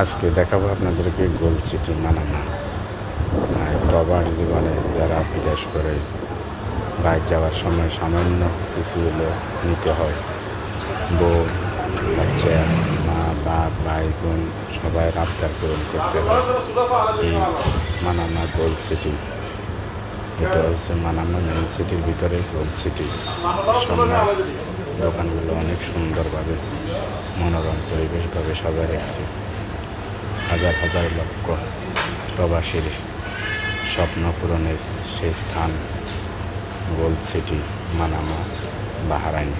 আজকে দেখাবো আপনাদেরকে গোল সিটি মানামা টবার জীবনে যারা বিদেশ করে বাইক যাওয়ার সময় সামান্য কিছু হলো নিতে হয়। বউ, বাচ্চা, মা, বাপ, ভাই, বোন সবাই আবদার পূরণ করতে হয়। মানামা গোল সিটি। এটা হচ্ছে মানামা মেন সিটির ভিতরে গোল সিটি। সামনে দোকানগুলো অনেক সুন্দরভাবে মনোরম পরিবেশভাবে সবাই রেখেছে। হাজার হাজার লক্ষ প্রবাসীর স্বপ্ন পূরণের সেই স্থান গোল্ড সিটি মানামা বাহারাইন।